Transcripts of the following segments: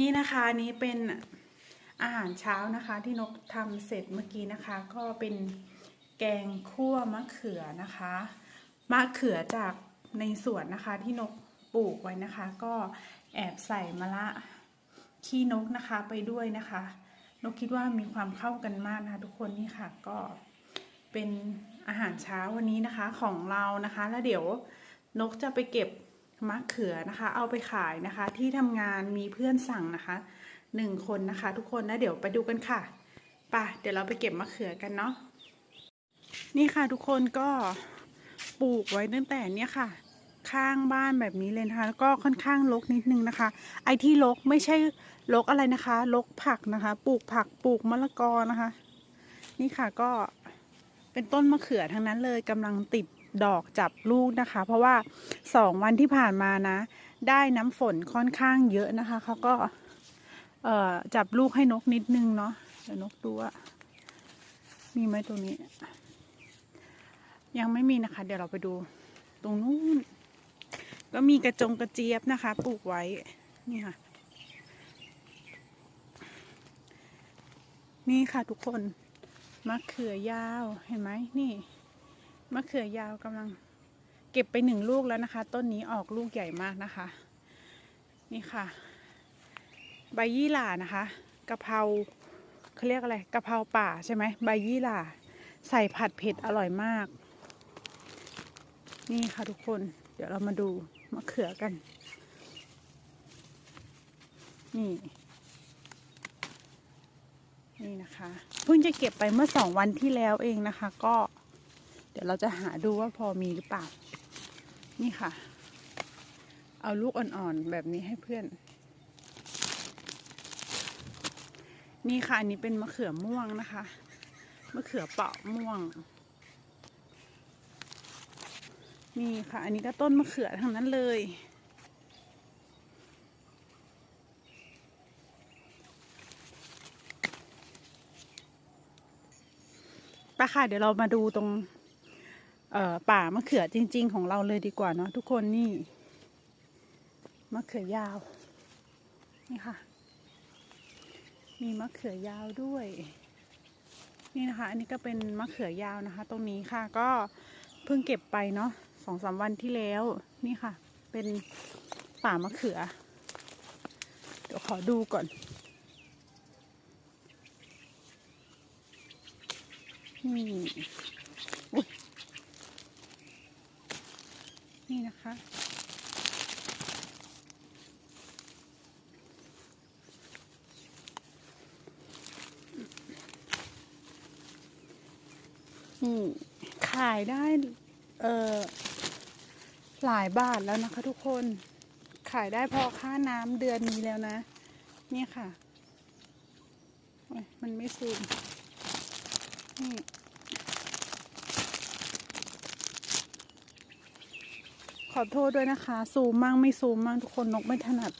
นี่นะคะนนี้เป็นอาหารเช้านะคะที่นกทำเสร็จเมื่อกี้นะคะ ก็เป็นแกงคั่วมะเขือนะคะมะเขือจากในสวนนะคะที่นกปลูกไว้นะคะ ก็แอบใส่มะละขี้นกนะคะไปด้วยนะคะ นกคิดว่ามีความเข้ากันมากนะคะ ทุกคนนี่ค่ะก็เป็นอาหารเช้าวันนี้นะคะของเรานะคะ แล้วเดี๋ยวนกจะไปเก็บ มะเขือนะคะ เอาไปขายนะคะ ที่ทำงานมีเพื่อนสั่งนะคะหนึ่งคนนะคะ ทุกคนแล้วเดี๋ยวไปดูกันค่ะไป่ะเดี๋ยวเราไปเก็บมะเขือกันเนาะนี่ค่ะทุกคนก็ปลูกไว้ตั้งแต่เนี้ยค่ะ ข้างบ้านแบบนี้เลยนะคะแล้วก็ค่อนข้างรกนิดนึงนะคะ ไอที่รกไม่ใช่รกอะไรนะคะรกผักนะคะ ปลูกผักปลูกมะละกอนะคะ นี่ค่ะก็เป็นต้นมะเขือทั้งนั้นเลยกำลังติด ดอกจับลูกนะคะ เพราะว่าสองวันที่ผ่านมานะ ได้น้ำฝนค่อนข้างเยอะนะคะเขาก็เอ่อจับลูกให้นกนิดนึงเนาะเดี๋ยวนกดูว่ามีไหมตรงนี้ ยังไม่มีนะคะ เดี๋ยวเราไปดู ตรงนู้นก็มีกระจงกระเจี๊ยบนะคะ ปลูกไว้นี่ค่ะ นี่ค่ะทุกคนมะเขือยาวเห็นไหมนี่ มะเขือยาวกำลังเก็บไปหนึ่งลูกแล้วนะคะ ต้นนี้ออกลูกใหญ่มากนะคะ นี่ค่ะ ใบยี่หร่านะคะกะเพราเขาเรียกอะไรกะเพราป่าใช่ไหมใบยี่หร่าใส่ผัดเผ็ดอร่อยมาก นี่ค่ะทุกคน เดี๋ยวเรามาดูมะเขือกัน นี่ นี่นะคะ เพิ่งจะเก็บไปเมื่อสองวันที่แล้วเองนะคะ ก็ เดี๋ยวเราจะหาดูว่าพอมีหรือเปล่า นี่ค่ะ เอาลูกอ่อนๆแบบนี้ให้เพื่อน นี่ค่ะอันนี้เป็นมะเขือม่วงนะคะ มะเขือเปราะม่วง นี่ค่ะ อันนี้ก็ต้นมะเขือทั้งนั้นเลยไปค่ะเดี๋ยวเรามาดูตรง ป่ามะเขือจริง ๆ ของเราเลยดีกว่าเนาะทุกคนนี่มะเขือยาว นี่ค่ะ มีมะเขือยาวด้วย นี่นะคะ อันนี้ก็เป็นมะเขือยาวนะคะ ตรงนี้ค่ะก็เพิ่งเก็บไปเนาะสองสามวันที่แล้วนี่ค่ะ เป็นป่ามะเขือ เดี๋ยวขอดูก่อน นี่อุ๊ย นี่นะคะ นี่ขายได้ เออหลายบาทแล้วนะคะทุกคน ขายได้พอค่าน้ำเดือนนี้แล้วนะ นี่ค่ะ มันไม่ซูมนี่ ขอโทษด้วยนะคะ ซูมมั่งไม่ซูมมั่งทุกคนนกไม่ถนัด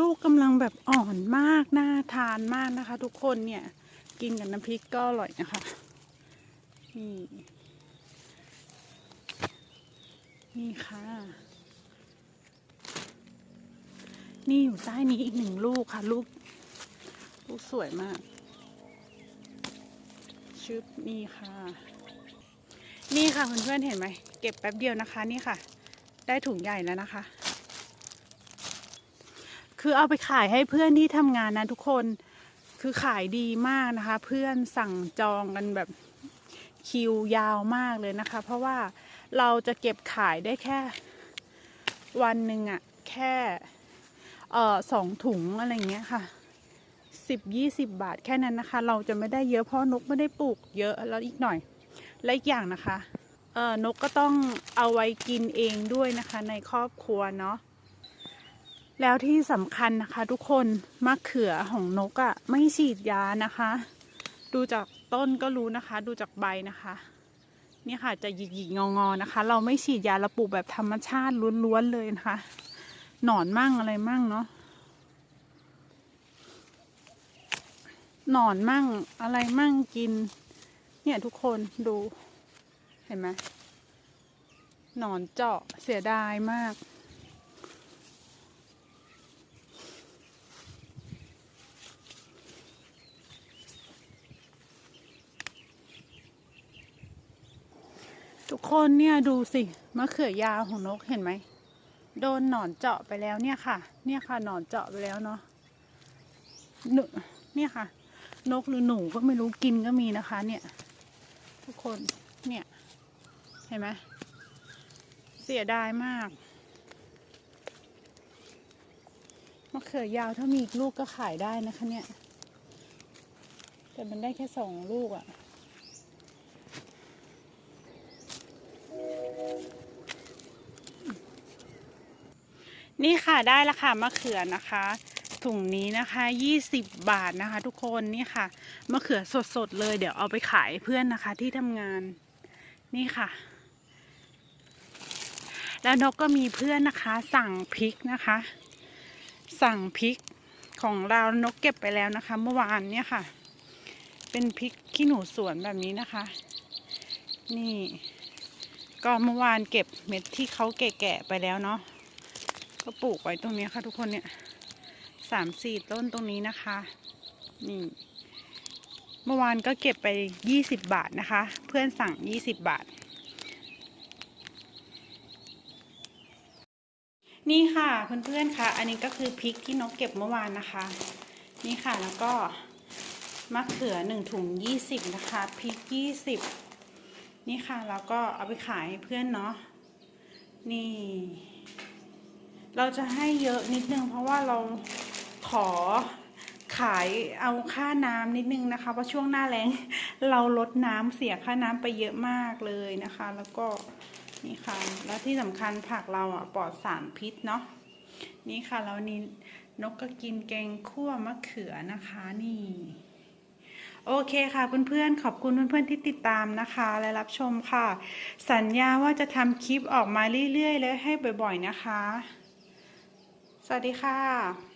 ลูกกำลังแบบอ่อนมาก น่าทานมากนะคะ ทุกคนเนี่ยกินกับน้ำพริกก็อร่อยนะคะ นี่ นี่ค่ะ นี่อยู่ใต้นี้อีกหนึ่งลูกค่ะ ลูก ลูกสวยมาก ชึบนี่ค่ะ นี่ค่ะเพื่อนๆเห็นไหม เก็บแป๊บเดียวนะคะ นี่ค่ะ ได้ถุงใหญ่แล้วนะคะ คือเอาไปขายให้เพื่อนที่ทำงานนะทุกคน คือขายดีมากนะคะ เพื่อนสั่งจองกันแบบคิวยาวมากเลยนะคะ เพราะว่าเราจะเก็บขายได้แค่วันหนึ่งอะแค่เอ่อสองถุงอะไรเงี้ยค่ะสิบยี่สิบบาทแค่นั้นนะคะ เราจะไม่ได้เยอะเพราะนกไม่ได้ปลูกเยอะแล้วอีกหน่อย และอีกอย่างนะคะเอ่อนกก็ต้องเอาไว้กินเองด้วยนะคะในครอบครัวเนาะ แล้วที่สำคัญนะคะทุกคนมะเขือของนกอะ่ะไม่ฉีดยานะคะ ดูจากต้นก็รู้นะคะ ดูจากใบนะคะ นี่ค่ะจะหยิกหยิกงองอๆนะคะ เราไม่ฉีดยาเราปลูกแบบธรรมชาติล้วนๆเลยนะคะ หนอนมั่งอะไรมั่งเนาะหนอนมั่งอะไรมั่งกิน เนี่ยทุกคนดูเห็นไหมหนอนเจาะเสียดายมาก ทุกคนเนี่ยดูสิมะเขือยาวของนกเห็นไหมโดนหนอนเจาะไปแล้วเนี่ยค่ะ เนี่ยค่ะหนอนเจาะไปแล้วเนาะหนูเนี่ยค่ะ นกหรือหนูก็ไม่รู้กินก็มีนะคะ เนี่ย ทุกคนเนี่ย เห็นไหมเสียดายมากมะเขือยาวถ้ามีอีกลูกก็ขายได้นะคะเนี่ย แต่มันได้แค่สองลูกอะ่ะ นี่ค่ะได้แล้วค่ะมะเขือนะคะ ถุงนี้นะคะ 20 บาทนะคะ ทุกคนนี่ค่ะมะเขือสดๆเลย เดี๋ยวเอาไปขายเพื่อนนะคะที่ทำงานนี่ค่ะ แล้วนกก็มีเพื่อนนะคะ สั่งพริกนะคะ สั่งพริกของเรานกเก็บไปแล้วนะคะ เมื่อวานเนี่ยค่ะ เป็นพริกขี้หนูสวนแบบนี้นะคะ นี่ ก็เมื่อวานเก็บเม็ดที่เขาแก่ๆไปแล้วเนาะ ก็ปลูกไว้ตรงนี้ค่ะทุกคนเนี่ยสามสี่ต้นตรงนี้นะคะนี่เมื่อวานก็เก็บไปยี่สิบบาทนะคะ เพื่อนสั่งยี่สิบบาท นี่ค่ะเพื่อนๆค่ะ อันนี้ก็คือพริกที่นกเก็บเมื่อวานนะคะ นี่ค่ะแล้วก็มะเขือหนึ่งถุงยี่สิบนะคะพริกยี่สิบนี่ค่ะแล้วก็เอาไปขายเพื่อนเนาะนี่ เราจะให้เยอะนิดนึง เพราะว่าเราขอขายเอาค่าน้ำนิดนึงนะคะเพราะช่วงหน้าแรงเราลดน้ำเสียค่าน้ำไปเยอะมากเลยนะคะ แล้วก็นี่ค่ะ แล้วที่สำคัญผักเราอะปลอดสารพิษเนาะนี่ค่ะแล้วนี้นกก็กินแกงคั่วมะเขือนะคะนี่ โอเคค่ะเพื่อนๆขอบคุณเพื่อนๆที่ติดตามนะคะ และรับชมค่ะ สัญญาว่าจะทำคลิปออกมาเรื่อยๆ และให้บ่อยๆนะคะ สวัสดีค่ะ